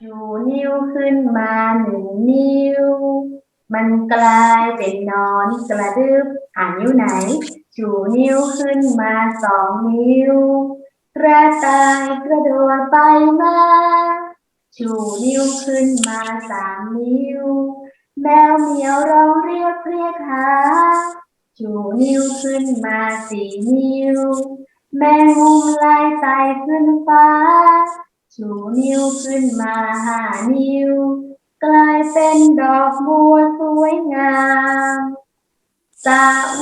ชูนิ้วขึ้นมาหนึ่งนิ้ว มันกลายเป็นนอนกระดึบอ่านนิ้วไหน ชูนิ้วขึ้นมาสองนิ้ว กระต่ายกระโดดไปมา ชูนิ้วขึ้นมาสามนิ้ว แมวเหมียวร้องเรียกเรียกหา ชูนิ้วขึ้นมาสี่นิ้ว แมงมุมลายไต่ขึ้นฟ้า ชูนิ้วขึ้นมาห้านิ้ว กลายเป็นดอกบัวสวยงาม ส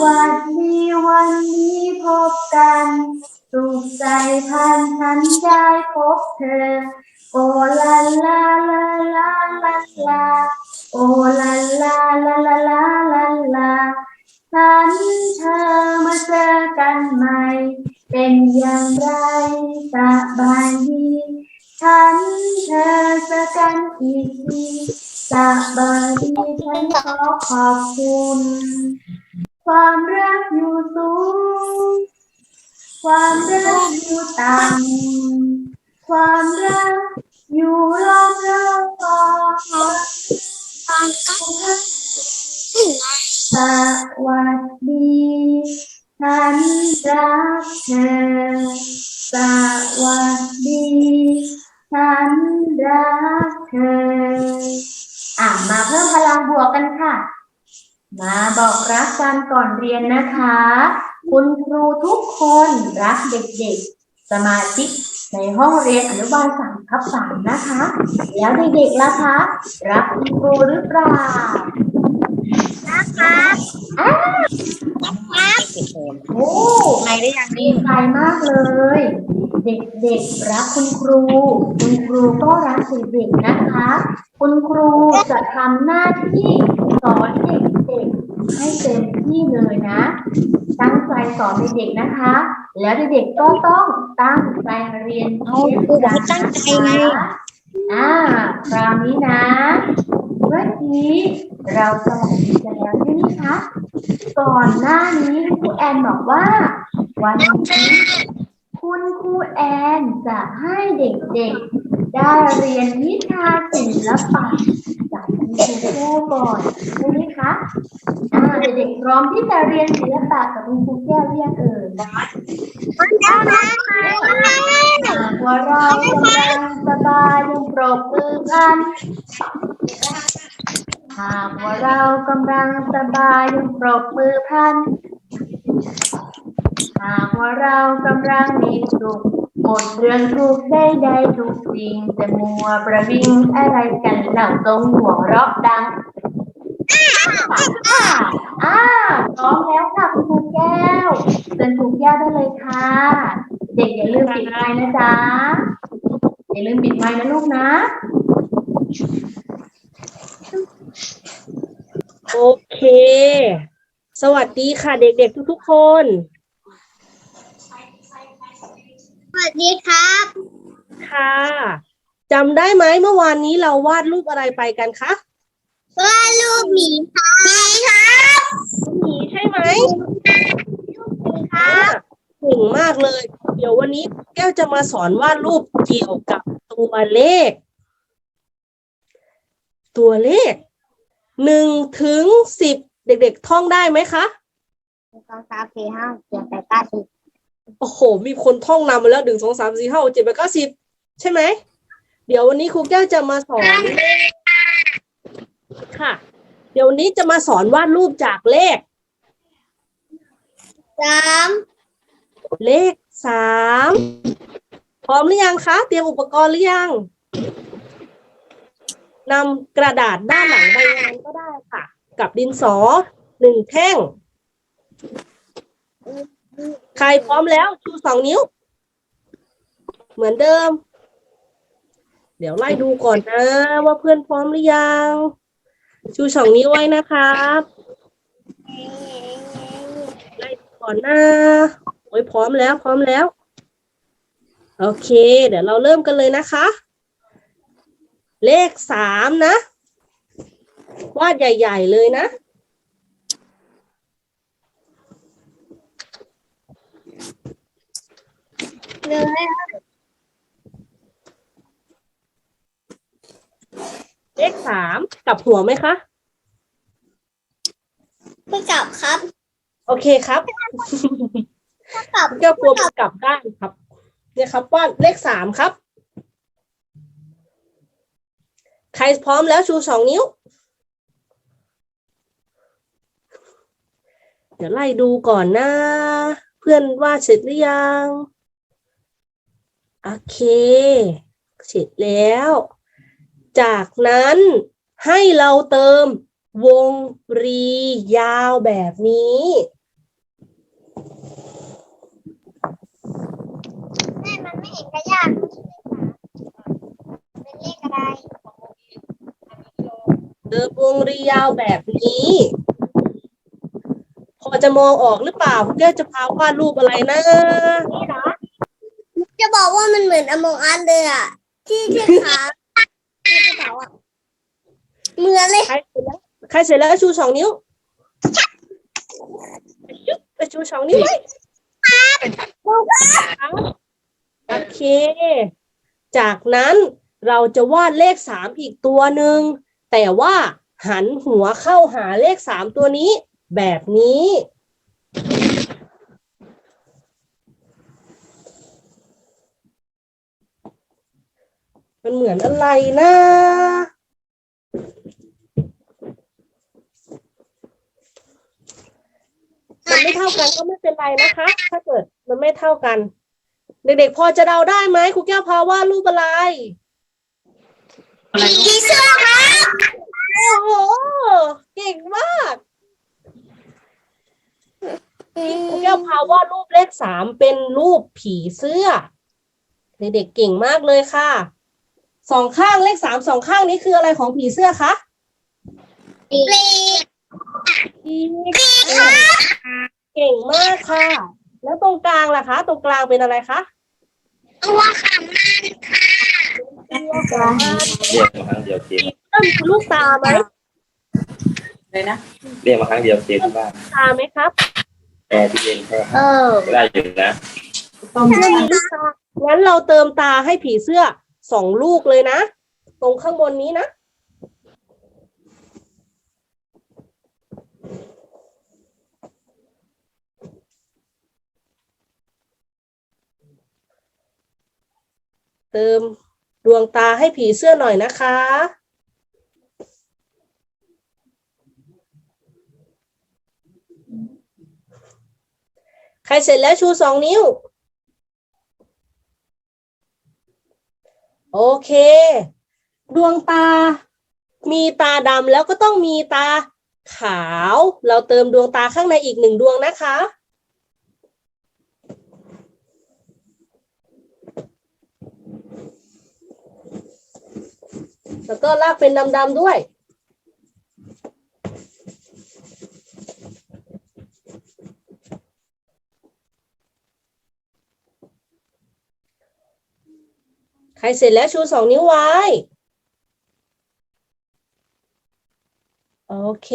วัสดีวันนี้พบกัน สุขใจพันฉันได้พบเธอ โอลาลาลาลาลาลา โอลาลาลาลาลาลาลาฉันเธอมาเจอกันใหม่ เป็นอย่างไรสบายดี ฉันเธอเจอกันอีกทีสบายดีฉันขอขอบคุณ ความรักอยู่สูง ความรักอยู่ต่ำความรักอยู่รอบรอบความรักสวัสดีฉันรักเธอสวัส มาบอกรักกันก่อนเรียนนะคะ คุณครูทุกคนรักเด็กๆ สมาชิกในห้องเรียนอนุบาลสามทับสามนะคะ แล้วเด็กๆล่ะคะ รักคุณครูหรือเปล่านะครับอ้าวครับโอ้ไหนได้ยังดีใจมากเลย เด็กๆรักคุณครู คุณครูก็รักเด็กๆนะคะ คุณครูจะทำหน้าที่สอนเด็กๆ ให้เต็มที่เลยนะ ตั้งใจสอนเด็กๆนะคะ แล้วเด็กๆก็ต้องตั้งใจเรียนเอาครูบอกให้ตั้งใจไงอ่าคราวนี้นะ เมื่อกี้เราสวัสดีกันแล้วใช่ไหมคะ ก่อนหน้านี้ครูแอนบอกว่า วันนี้คุณครูแอนจะให้เด็กๆ ได้เรียนวิชาศิลปะจาก คุณครูแก้วก่อนใช่ไหมคะอ่าเด็กๆพร้อมที่จะเรียนศิลปะกับคุณครูแก้วเรียงเอ่ยมันจะมาหากว่าเรากำลังสบายยังปรบมือกันหากว่าเรากำลังสบายยังปรบมือพันหากว่าเรากำลังมีสุข ดเรื่องทุกได้ได้ทุกสิ่งแต่มัวประวิงอะไรกันเหล่าตรงหัวราะดังอ่าอ่าพร้อมแล้วค่ะคุณครูแก้วเชิญครูแก้วได้เลยค่ะ เด็กอย่าลืมปิดไมค์นะจ๊ะอย่าลืมปิดไมค์นะลูกนะโอเค สวัสดีค่ะเด็กๆทุกๆคน สวัสดีครับ ค่ะจำได้ไหมเมื่อวานนี้เราวาดรูปอะไรไปกันคะว่าลูกหมีครับหมีครับหมีใช่ไหมหมีครับเก่งมากเลย เดี๋ยววันนี้แก้วจะมาสอนวาดรูปเกี่ยวกับตัวเลข ตัวเลขหนึ่งถึงสิบเด็กๆท่องได้ไหมคะสองสามสี่ห้าเจ็ดแปดเก้าสิบ โอ้โห มีคนท่องนำมาแล้วหนึ่งสองสามสี่ห้าหกเจ็ดแปดเก้าสิบใช่ไหม เดี๋ยววันนี้ครูแก้วจะมาสอนค่ะ เดี๋ยววันนี้จะมาสอนวาดรูปจากเลขสามเลขสามพร้อมหรือยังคะ เตรียมอุปกรณ์หรือยังนำกระดาษด้านหลังใบงานก็ได้ค่ะ กับดินสอหนึ่งแท่ง ใครพร้อมแล้วชูสองนิ้ว เหมือนเดิม เดี๋ยวไล่ดูก่อนนะ ว่าเพื่อนพร้อมหรือยัง ชูสองนิ้วไว้นะครับไล่ดูก่อนนะโอ้ยพร้อมแล้ว พร้อมแล้ว โอเค เดี๋ยวเราเริ่มกันเลยนะคะ เลขสามนะ วาดใหญ่ ๆ เลยนะ เลยเลขสามกลับหัวไหมคะ ไม่กลับครับโอเคครับถ้ากลับก็กลัวมันกลับด้านครับ เนี่ยครับว่าเลขสามครับ ใครพร้อมแล้วชูสองนิ้ว เดี๋ยวไล่ดูก่อนนะ เพื่อนว่าดเสร็จหรือยัง โอเค เสร็จแล้ว จากนั้นให้เราเติมวงรียาวแบบนี้แม่มันไม่เห็นกระยากเป็นเลขอะไรเดินวงรียาวแบบนี้ พอจะมองออกหรือเปล่าคุณแก้วจะพาวาดรูปอะไรนะจะบอ ว่ามันเหมือนอมองอันเลยอะ ที่ที่ขาที่กระเป๋าอะเหมือนเลย ใครเสร็จแล้วใครเสร็จแล้วชูสองนิ้วไปชูสองนิ้วไว้โอเค จากนั้นเราจะวาดเลขสามอีกตัวหนึ่ง แต่ว่าหันหัวเข้าหาเลขสามตัวนี้ แบบนี้ มันเหมือนอะไรนะมันไม่เท่ากันก็ไม่เป็นไรนะคะ ถ้าเกิดมันไม่เท่ากัน เด็กๆพอจะเดาได้ไหมครูแก้วพาว่าดรูปอะไรผีเสื้อครับโอ้โหเก่งมากครูแก้วพาวาดรูปเลขสามเป็นรูปผีเสื้อ เด็กๆเก่งมากเลยค่ะ สองข้างเลขสามสองข้างนี้คืออะไรของผีเสื้อคะปลีกปีกเก่งมากค่ะ แล้วตรงกลางล่ะคะ ตรงกลางเป็นอะไรคะตัวขำมันตัวของมันเรียกมาครั้งเดียวเกมเริ่มคือลูกตาไหมเลยนะเรียกมาครั้งเดียวเกมบ้านตาไหมครับแอร์ที่เย็นก็เออได้อยู่นะผีเสื้อมีลูกตางั้นเราเติมตาให้ผีเสื้อ สองลูกเลยนะ ตรงข้างบนนี้นะ เติมดวงตาให้ผีเสื้อหน่อยนะคะใครเสร็จแล้วชูสองนิ้ว โอเค ดวงตา มีตาดำแล้วก็ต้องมีตาขาว เราเติมดวงตาข้างในอีกหนึ่งดวงนะคะ แล้วก็ลากเป็นดำๆด้วย ใครเสร็จแล้วชูสองนิ้วไว้ โอเค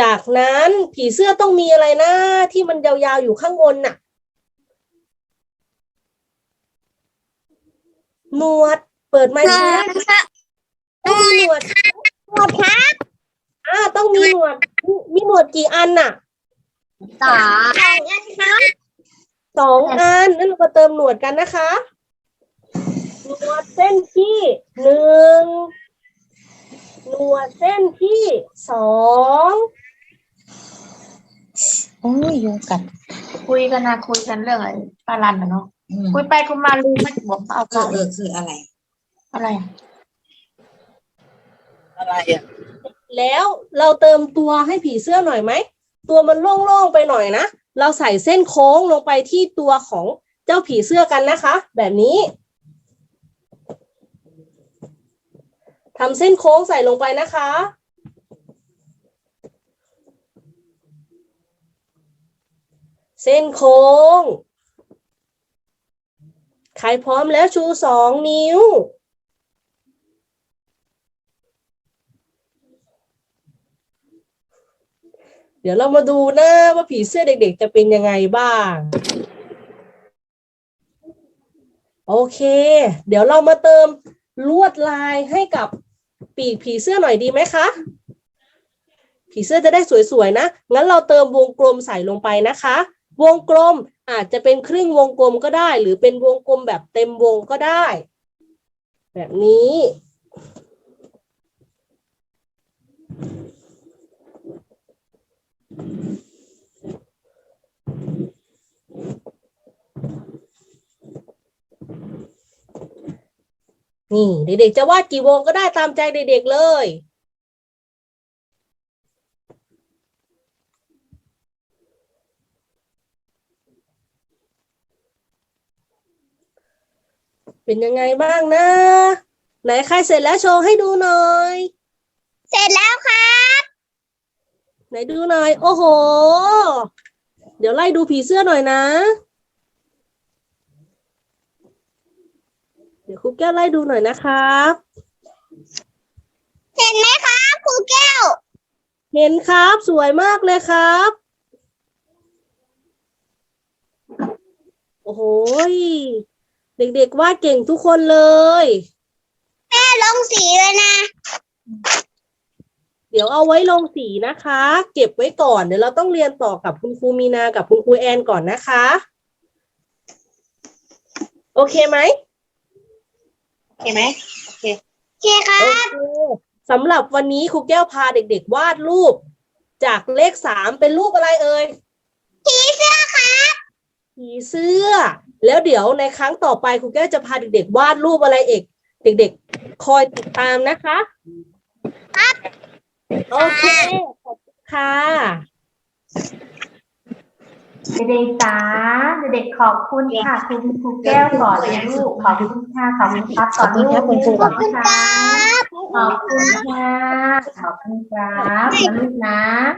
จากนั้นผีเสื้อต้องมีอะไรนะ ที่มันยาวๆอยู่ข้างบนน่ะ หนวด เปิดไมค์นดูอนะนครับต้องมีหนวดหมดครับอ่าต้องมีหนวด มีหนวดกี่อันน่ะสองอันครับสองอันนั่นเรามาเติมหนวดกันนะคะ หนวดเส้นที่หนึ่งหนวดเส้นที่สองโอ้ยยุงกัดคุยกันนะคุยกันเรื่องอะไรปลาลันนะเนาะอืมคุยไปคุยมาลืมไม่บอกเอาเออเออคืออะไร อะไรอะอะไรอะแล้วเราเติมตัวให้ผีเสื้อหน่อยไหม ตัวมันโล่งๆไปหน่อยนะ เราใส่เส้นโค้งลงไปที่ตัวของเจ้าผีเสื้อกันนะคะ แบบนี้ ทำเส้นโค้งใส่ลงไปนะคะ เส้นโค้ง ใครพร้อมแล้วชูสองนิ้ว เดี๋ยวเรามาดูนะว่าผีเสื้อเด็กๆจะเป็นยังไงบ้างโอเค เดี๋ยวเรามาเติมลวดลายให้กับ ปีกผีเสื้อหน่อยดีไหมคะ ผีเสื้อจะได้สวยๆนะ งั้นเราเติมวงกลมใส่ลงไปนะคะ วงกลมอาจจะเป็นครึ่งวงกลมก็ได้ หรือเป็นวงกลมแบบเต็มวงก็ได้ แบบนี้ นี่ เด็กๆจะวาดกี่วงก็ได้ตามใจเด็กๆเลย เป็นยังไงบ้างนะ ไหนใครเสร็จแล้วโชว์ให้ดูหน่อย เสร็จแล้วครับ ไหนดูหน่อย โอ้โห เดี๋ยวไล่ดูผีเสื้อหน่อยนะ ดี๋ยวครูแก้วไล่ดูหน่อยนะครับ เห็นไหมครับครูแก้ว เห็นครับสวยมากเลยครับ โอ้โหยเด็กๆวาดเก่งทุกคนเลย แม่ลงสีเลยนะ เดี๋ยวเอาไว้ลงสีนะคะ เก็บไว้ก่อนเดี๋ยวเราต้องเรียนต่อกับคุณครูมีนากับคุณครูแอนก่อนนะคะ โอเคไหม เห็นไหมโอเคครับโอเคสำหรับวันนี้ครูแก้วพาเด็ก ๆ วาดรูป จากเลขสามเป็นรูปอะไรเอ่ย ผีเสื้อครับผีเสื้อ แล้วเดี๋ยวในครั้งต่อไปครูแก้วจะพาเด็ก ๆ วาดรูปอะไรเอกเด็ก ๆ คอยติดตามนะคะครับโอเคขอบคุณค่ะ เด็กๆจ๋าเด็กๆขอบคุณค่ะคุณครูแก้วก่อนเลยลูกขอบคุณค่ะขอบคุณครับก่อนลูกขอบคุณครับคุณครูขอบคุณค่ะขอบคุณค่ะขอบคุณครับนะลูกนะ